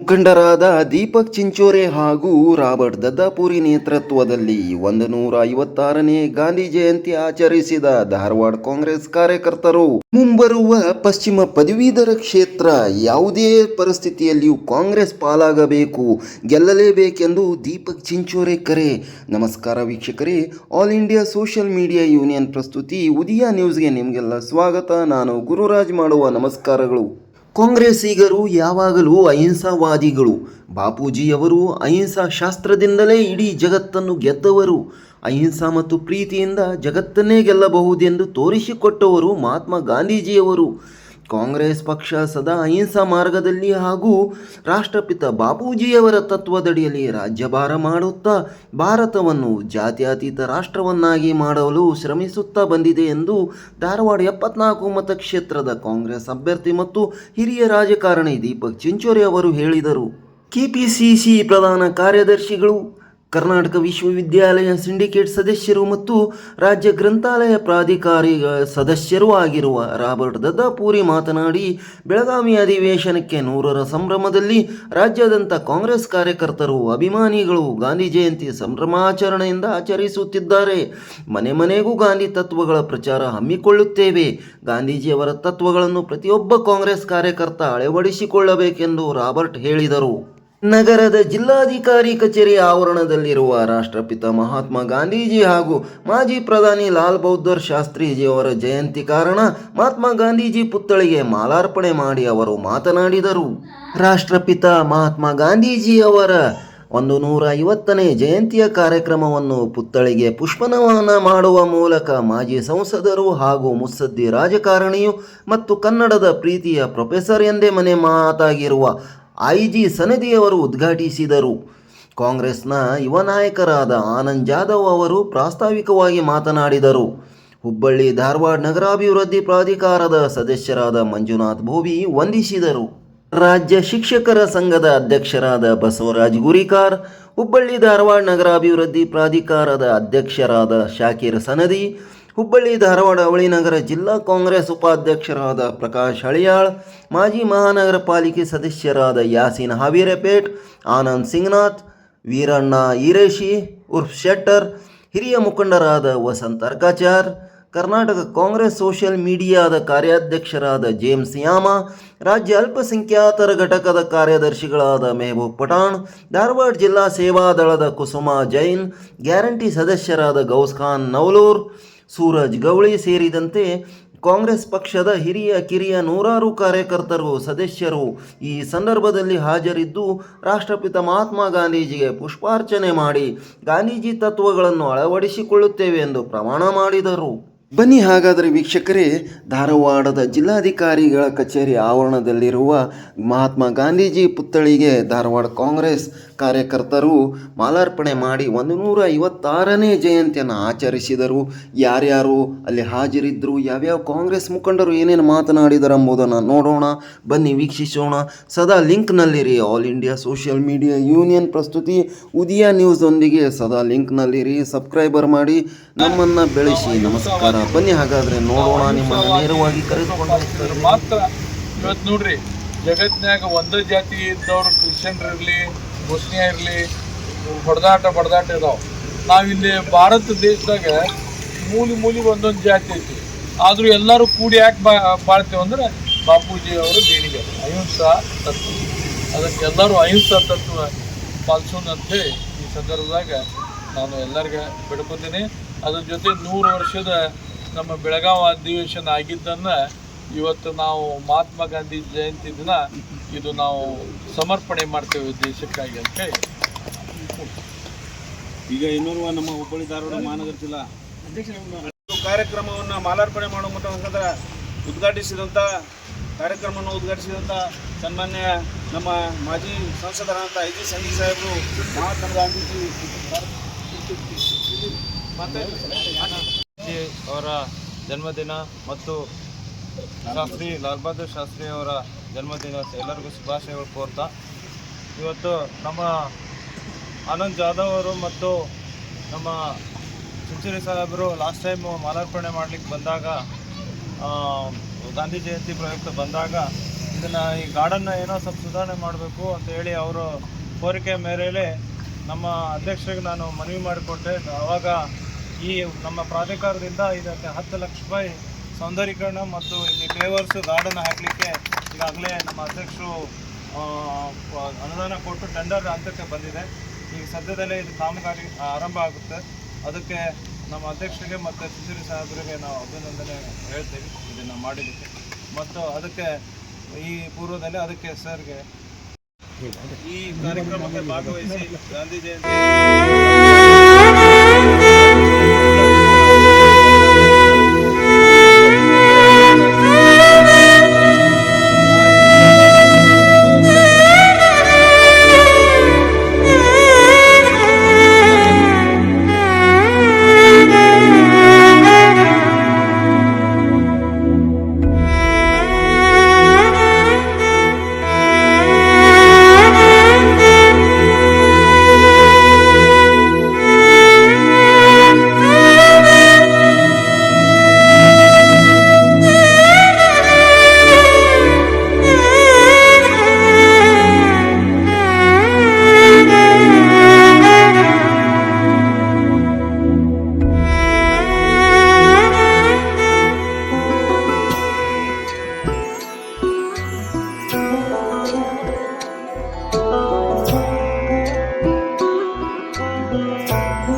ಮುಖಂಡರಾದ ದೀಪಕ್ ಚಿಂಚೋರೆ ಹಾಗೂ ರಾಬರ್ಟ್ ದದ್ದಾಪುರಿ ನೇತೃತ್ವದಲ್ಲಿ ಒಂದು ನೂರ ಐವತ್ತಾರನೇ ಗಾಂಧಿ ಜಯಂತಿ ಆಚರಿಸಿದ ಧಾರವಾಡ ಕಾಂಗ್ರೆಸ್ ಕಾರ್ಯಕರ್ತರು. ಮುಂಬರುವ ಪಶ್ಚಿಮ ಪದವೀಧರ ಕ್ಷೇತ್ರ ಯಾವುದೇ ಪರಿಸ್ಥಿತಿಯಲ್ಲಿಯೂ ಕಾಂಗ್ರೆಸ್ ಪಾಲಾಗಬೇಕು, ಗೆಲ್ಲಲೇಬೇಕೆಂದು ದೀಪಕ್ ಚಿಂಚೋರೆ ಕರೆ. ನಮಸ್ಕಾರ ವೀಕ್ಷಕರೇ, All India social media union ಪ್ರಸ್ತುತಿ ಉದಯ ನ್ಯೂಸ್ಗೆ ನಿಮಗೆಲ್ಲ ಸ್ವಾಗತ. ನಾನು ಗುರುರಾಜ್ ಮಾಡುವ ನಮಸ್ಕಾರಗಳು. ಕಾಂಗ್ರೆಸ್ಸಿಗರು ಯಾವಾಗಲೂ ಅಹಿಂಸಾವಾದಿಗಳು. ಬಾಪೂಜಿಯವರು ಅಹಿಂಸಾ ಶಾಸ್ತ್ರದಿಂದಲೇ ಇಡೀ ಜಗತ್ತನ್ನು ಗೆದ್ದವರು. ಅಹಿಂಸಾ ಮತ್ತು ಪ್ರೀತಿಯಿಂದ ಜಗತ್ತನ್ನೇ ಗೆಲ್ಲಬಹುದೆಂದು ತೋರಿಸಿಕೊಟ್ಟವರು ಮಹಾತ್ಮ ಗಾಂಧೀಜಿಯವರು. ಕಾಂಗ್ರೆಸ್ ಪಕ್ಷ ಸದಾ ಅಹಿಂಸಾ ಮಾರ್ಗದಲ್ಲಿ ಹಾಗೂ ರಾಷ್ಟ್ರಪಿತ ಬಾಪೂಜಿಯವರ ತತ್ವದಡಿಯಲ್ಲಿ ರಾಜ್ಯಭಾರ ಮಾಡುತ್ತಾ ಭಾರತವನ್ನು ಜಾತ್ಯತೀತ ರಾಷ್ಟ್ರವನ್ನಾಗಿ ಮಾಡಲು ಶ್ರಮಿಸುತ್ತಾ ಬಂದಿದೆ ಎಂದು ಧಾರವಾಡ ಎಪ್ಪತ್ನಾಲ್ಕು ಮತಕ್ಷೇತ್ರದ ಕಾಂಗ್ರೆಸ್ ಅಭ್ಯರ್ಥಿ ಮತ್ತು ಹಿರಿಯ ರಾಜಕಾರಣಿ ದೀಪಕ್ ಚಿಂಚೋರೆ ಅವರು ಹೇಳಿದರು. ಕೆಪಿಸಿಸಿ ಪ್ರಧಾನ ಕಾರ್ಯದರ್ಶಿಗಳು ಕರ್ನಾಟಕ ವಿಶ್ವವಿದ್ಯಾಲಯ ಸಿಂಡಿಕೇಟ್ ಸದಸ್ಯರು ಮತ್ತು ರಾಜ್ಯ ಗ್ರಂಥಾಲಯ ಪ್ರಾಧಿಕಾರಿ ಸದಸ್ಯರೂ ಆಗಿರುವ ರಾಬರ್ಟ್ ದದ್ದಾಪುರಿ ಮಾತನಾಡಿ, ಬೆಳಗಾವಿ ಅಧಿವೇಶನಕ್ಕೆ ನೂರರ ಸಂಭ್ರಮದಲ್ಲಿ ರಾಜ್ಯಾದ್ಯಂತ ಕಾಂಗ್ರೆಸ್ ಕಾರ್ಯಕರ್ತರು, ಅಭಿಮಾನಿಗಳು ಗಾಂಧಿ ಜಯಂತಿ ಸಂಭ್ರಮಾಚರಣೆಯಿಂದ ಆಚರಿಸುತ್ತಿದ್ದಾರೆ. ಮನೆ ಮನೆಗೂ ಗಾಂಧಿ ತತ್ವಗಳ ಪ್ರಚಾರ ಹಮ್ಮಿಕೊಳ್ಳುತ್ತೇವೆ. ಗಾಂಧೀಜಿಯವರ ತತ್ವಗಳನ್ನು ಪ್ರತಿಯೊಬ್ಬ ಕಾಂಗ್ರೆಸ್ ಕಾರ್ಯಕರ್ತ ಅಳವಡಿಸಿಕೊಳ್ಳಬೇಕೆಂದು ರಾಬರ್ಟ್ ಹೇಳಿದರು. ನಗರದ ಜಿಲ್ಲಾಧಿಕಾರಿ ಕಚೇರಿ ಆವರಣದಲ್ಲಿರುವ ರಾಷ್ಟ್ರಪಿತ ಮಹಾತ್ಮ ಗಾಂಧೀಜಿ ಹಾಗೂ ಮಾಜಿ ಪ್ರಧಾನಿ ಲಾಲ್ ಬಹದ್ದೂರ್ ಶಾಸ್ತ್ರೀಜಿಯವರ ಜಯಂತಿ ಕಾರಣ ಮಹಾತ್ಮ ಗಾಂಧೀಜಿ ಪುತ್ಥಳಿಗೆ ಮಾಲಾರ್ಪಣೆ ಮಾಡಿ ಅವರು ಮಾತನಾಡಿದರು. ರಾಷ್ಟ್ರಪಿತ ಮಹಾತ್ಮ ಗಾಂಧೀಜಿಯವರ ಒಂದು ನೂರ ಐವತ್ತನೇ ಜಯಂತಿಯ ಕಾರ್ಯಕ್ರಮವನ್ನು ಪುತ್ಥಳಿಗೆ ಪುಷ್ಪನವನ ಮಾಡುವ ಮೂಲಕ ಮಾಜಿ ಸಂಸದರು ಹಾಗೂ ಮುತ್ಸದ್ದಿ ರಾಜಕಾರಣಿಯು ಮತ್ತು ಕನ್ನಡದ ಪ್ರೀತಿಯ ಪ್ರೊಫೆಸರ್ ಎಂದೇ ಮನೆ ಮಾತಾಗಿರುವ ಐ ಜಿ ಸನದಿಯವರು ಉದ್ಘಾಟಿಸಿದರು. ಕಾಂಗ್ರೆಸ್ನ ಯುವ ನಾಯಕರಾದ ಆನಂದ್ ಜಾಧವ್ ಅವರು ಪ್ರಾಸ್ತಾವಿಕವಾಗಿ ಮಾತನಾಡಿದರು. ಹುಬ್ಬಳ್ಳಿ ಧಾರವಾಡ ನಗರಾಭಿವೃದ್ಧಿ ಪ್ರಾಧಿಕಾರದ ಸದಸ್ಯರಾದ ಮಂಜುನಾಥ್ ಭೋವಿ ವಂದಿಸಿದರು. ರಾಜ್ಯ ಶಿಕ್ಷಕರ ಸಂಘದ ಅಧ್ಯಕ್ಷರಾದ ಬಸವರಾಜ್ ಗುರಿಕಾರ್, ಹುಬ್ಬಳ್ಳಿ ಧಾರವಾಡ ನಗರಾಭಿವೃದ್ಧಿ ಪ್ರಾಧಿಕಾರದ ಅಧ್ಯಕ್ಷರಾದ ಶಾಕೀರ್ ಸನದಿ ಹುಬ್ಬಳ್ಳಿ, ಧಾರವಾಡ, ಅವಳಿ ನಗರ ಜಿಲ್ಲಾ ಕಾಂಗ್ರೆಸ್ ಉಪಾಧ್ಯಕ್ಷರಾದ ಪ್ರಕಾಶ್ ಹಳಿಯಾಳ್ ಮಾಜಿ ಮಹಾನಗರ ಪಾಲಿಕೆ ಸದಸ್ಯರಾದ ಯಾಸೀನ್ ಹಾವೀರೆಪೇಟ್, ಆನಂದ್ ಸಿಂಗ್ನಾಥ್, ವೀರಣ್ಣ ಈರೇಶಿ ಉರ್ಫ್ ಶೆಟ್ಟರ್, ಹಿರಿಯ ಮುಖಂಡರಾದ ವಸಂತ್ ಅರ್ಕಾಚಾರ್, ಕರ್ನಾಟಕ ಕಾಂಗ್ರೆಸ್ ಸೋಷಿಯಲ್ ಮೀಡಿಯಾದ ಕಾರ್ಯಾಧ್ಯಕ್ಷರಾದ ಜೇಮ್ಸ್ ಯಾಮ, ರಾಜ್ಯ ಅಲ್ಪಸಂಖ್ಯಾತರ ಘಟಕದ ಕಾರ್ಯದರ್ಶಿಗಳಾದ ಮೆಹಬೂಬ್ ಪಠಾಣ್, ಧಾರವಾಡ ಜಿಲ್ಲಾ ಸೇವಾದಳದ ಕುಸುಮಾ ಜೈನ್, ಗ್ಯಾರಂಟಿ ಸದಸ್ಯರಾದ ಗೌಸ್ ಖಾನ್ ನವಲೂರ್ ಸೂರಜ್ ಗೌಳಿ ಸೇರಿದಂತೆ ಕಾಂಗ್ರೆಸ್ ಪಕ್ಷದ ಹಿರಿಯ, ಕಿರಿಯ ನೂರಾರು ಕಾರ್ಯಕರ್ತರು, ಸದಸ್ಯರು ಈ ಸಂದರ್ಭದಲ್ಲಿ ಹಾಜರಿದ್ದು ರಾಷ್ಟ್ರಪಿತ ಮಹಾತ್ಮ ಗಾಂಧೀಜಿಗೆ ಪುಷ್ಪಾರ್ಚನೆ ಮಾಡಿ ಗಾಂಧೀಜಿ ತತ್ವಗಳನ್ನು ಅಳವಡಿಸಿಕೊಳ್ಳುತ್ತೇವೆ ಎಂದು ಪ್ರಮಾಣ ಮಾಡಿದರು. ಬನ್ನಿ ಹಾಗಾದರೆ ವೀಕ್ಷಕರೇ, ಧಾರವಾಡದ ಜಿಲ್ಲಾಧಿಕಾರಿಗಳ ಕಚೇರಿ ಆವರಣದಲ್ಲಿರುವ ಮಹಾತ್ಮ ಗಾಂಧೀಜಿ ಪುತ್ಥಳಿಗೆ ಧಾರವಾಡ ಕಾಂಗ್ರೆಸ್ ಕಾರ್ಯಕರ್ತರು ಮಾಲಾರ್ಪಣೆ ಮಾಡಿ ಒಂದು ನೂರ ಐವತ್ತಾರನೇ ಜಯಂತಿಯನ್ನು ಆಚರಿಸಿದರು. ಯಾರ್ಯಾರು ಅಲ್ಲಿ ಹಾಜರಿದ್ದರು ಯಾವ್ಯಾವ ಕಾಂಗ್ರೆಸ್ ಮುಖಂಡರು ಏನೇನು ಮಾತನಾಡಿದರು ಎಂಬುದನ್ನು ನೋಡೋಣ, ಬನ್ನಿ ವೀಕ್ಷಿಸೋಣ. ಸದಾ ಲಿಂಕ್ನಲ್ಲಿರಿ, All India social media union ಪ್ರಸ್ತುತಿ. ಉದಯ ನ್ಯೂಸ್ದೊಂದಿಗೆ ಸದಾ ಲಿಂಕ್ನಲ್ಲಿರಿ, ಸಬ್ಸ್ಕ್ರೈಬರ್ ಮಾಡಿ, ನಮ್ಮನ್ನು ಬೆಳೆಸಿ. ನಮಸ್ಕಾರ. ಬನ್ನಿ ಹಾಗಾದರೆ ನೋಡೋಣ, ನಿಮ್ಮನ್ನು ನೇರವಾಗಿ ಕರೆದುಕೊಂಡು. ಮಾತ್ರ ಇವತ್ತು ನೋಡ್ರಿ ಜಗತ್ನ್ಯಾಗ ಒಂದೇ ಜಾತಿ ಇದ್ದವರು ಕ್ರಿಶ್ಚಿಯನ್ರು ಮುಸ್ಲಿಂ ಇರಲಿ, ಹೊಡೆದಾಟ, ಬಡದಾಟ ನಾವು ನಾವಿಲ್ಲಿ ಭಾರತ ದೇಶದಾಗ ಮೂಲಿ ಮೂಲಿ ಒಂದೊಂದು ಜಾತಿ ಐತಿ. ಆದರೂ ಎಲ್ಲರೂ ಕೂಡಿ ಯಾಕೆ ಬಾ, ಬಾಳ್ತೇವೆ ಅಂದ್ರೆ ಬಾಪೂಜಿ ಅವರು ದೇಣಿಗೆ. ಅಹಿಂಸಾ ತತ್ವ. ಅದಕ್ಕೆ ಎಲ್ಲರೂ ಅಹಿಂಸಾ ತತ್ವ ಅಂತೇಳಿ ಈ ಸಂದರ್ಭದಾಗ ನಾನು ಎಲ್ಲರಿಗೆ ಬಿಡ್ಕೊತೀನಿ. ಅದ್ರ ಜೊತೆ ನೂರು ವರ್ಷದ ನಮ್ಮ ಬೆಳಗಾವಿ ಅಧಿವೇಶನ ಆಗಿದ್ದನ್ನು ಇವತ್ತು ನಾವು ಮಹಾತ್ಮ ಗಾಂಧಿ ಜಯಂತಿ ದಿನ ಇದು ನಾವು ಸಮರ್ಪಣೆ ಮಾಡ್ತೇವೆ ದೇಶಕ್ಕಾಗಿ ಅಂತ ಹೇಳಿ. ಈಗ ಇನ್ನೋರ್ವ ನಮ್ಮ ಹುಬ್ಬಳ್ಳಿ ಧಾರವಾಡ ಮಹಾನಗರ ಜಿಲ್ಲಾ ಕಾರ್ಯಕ್ರಮವನ್ನು ಮಾಲಾರ್ಪಣೆ ಮಾಡುವ ಮುಖಾಂತರ ಉದ್ಘಾಟಿಸಿದಂಥ ಕಾರ್ಯಕ್ರಮವನ್ನು ಉದ್ಘಾಟಿಸಿದಂಥ ಸನ್ಮಾನ್ಯ ನಮ್ಮ ಮಾಜಿ ಸಂಸದರಾದಂಥ ಐ ಜಿ ಸಂಜಯ್ ಸಾಹೇಬರು ಮಹಾತ್ಮ ಗಾಂಧೀಜಿ ಗಾಂಧೀಜಿ ಅವರ ಜನ್ಮದಿನ ಮತ್ತು ಶಾಸ್ತ್ರಿ ಲಾಲ್ ಬಹದ್ದೂರ್ ಶಾಸ್ತ್ರಿ ಅವರ ಜನ್ಮದಿನ ಎಲ್ಲರಿಗೂ ಶುಭಾಶಯಗಳು ಕೋರ್ತಾ. ಇವತ್ತು ನಮ್ಮ ಆನಂದ್ ಜಾಧವ್ ಅವರು ಮತ್ತು ನಮ್ಮ ಚುಂಚುರಿ ಸಾಹೇಬರು ಲಾಸ್ಟ್ ಟೈಮು ಮಾಲಾರ್ಪಣೆ ಮಾಡ್ಲಿಕ್ಕೆ ಬಂದಾಗ ಗಾಂಧಿ ಜಯಂತಿ ಪ್ರಯುಕ್ತ ಬಂದಾಗ ಇದನ್ನು ಈ ಗಾರ್ಡನ್ನ ಏನೋ ಸ್ವಲ್ಪ ಸುಧಾರಣೆ ಮಾಡಬೇಕು ಅಂತ ಹೇಳಿ ಅವರು ಕೋರಿಕೆ ಮೇರೆಯಲ್ಲಿ ನಮ್ಮ ಅಧ್ಯಕ್ಷರಿಗೆ ನಾನು ಮನವಿ ಮಾಡಿಕೊಟ್ಟೆ ಆವಾಗ ಈ ನಮ್ಮ ಪ್ರಾಧಿಕಾರದಿಂದ ಇದಕ್ಕೆ ಹತ್ತು ಲಕ್ಷ ರೂಪಾಯಿ ಸೌಂದರೀಕರಣ ಮತ್ತು ಇಲ್ಲಿ ಫ್ಲೇವರ್ಸ್ ಗಾರ್ಡನ್ ಹಾಕಲಿಕ್ಕೆ ಈಗಾಗಲೇ ನಮ್ಮ ಅಧ್ಯಕ್ಷರು ಅನುದಾನ ಕೊಟ್ಟು ಟೆಂಡರ್ ಹಂತಕ್ಕೆ ಬಂದಿದೆ. ಈಗ ಸದ್ಯದಲ್ಲೇ ಇದು ಕಾಮಗಾರಿ ಆರಂಭ ಆಗುತ್ತೆ. ಅದಕ್ಕೆ ನಮ್ಮ ಅಧ್ಯಕ್ಷರಿಗೆ ಮತ್ತು ಸುಶೀಲ್ ಸಾಹೇಬರಿಗೆ ನಾವು ಅಭಿನಂದನೆ ಹೇಳ್ತೇವೆ ಇದನ್ನು ಮಾಡಿದ್ದಕ್ಕೆ. ಮತ್ತು ಅದಕ್ಕೆ ಈ ಪೂರ್ವದಲ್ಲಿ ಅದಕ್ಕೆ ಸರ್ಗೆ ಈ ಕಾರ್ಯಕ್ರಮಕ್ಕೆ ಭಾಗವಹಿಸಿ ಗಾಂಧಿ ಜಯಂತಿ. Tchau.